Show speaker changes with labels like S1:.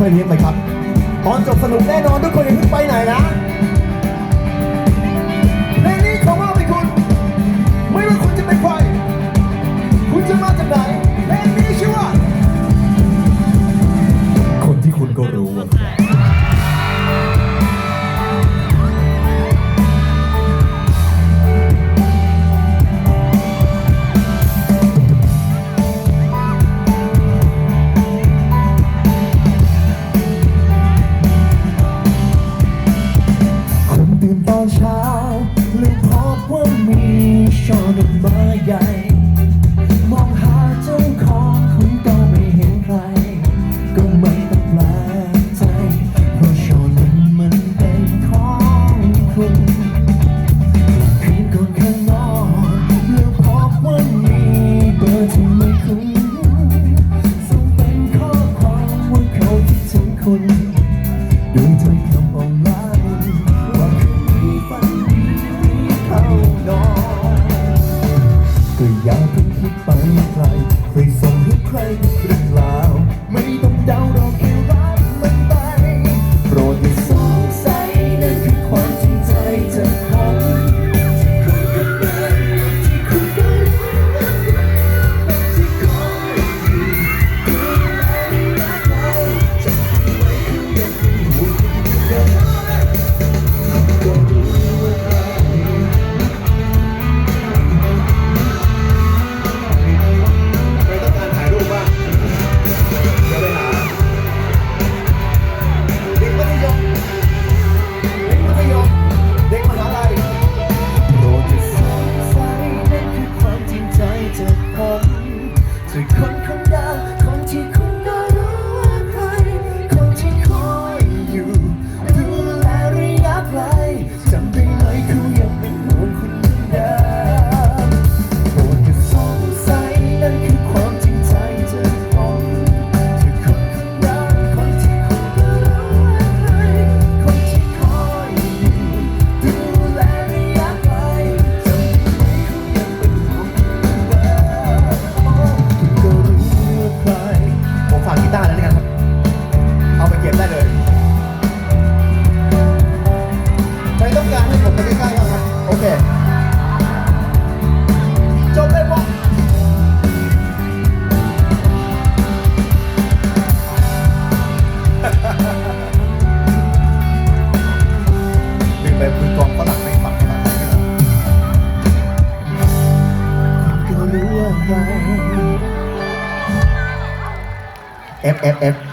S1: ค่อยเลี้ยงไปครับ ตอนจบสนุกแน่นอนทุกคนอย่าเพิ่งไปไหนนะ หรือพบว่ามีช่อดกไม้ใหญ่
S2: F F F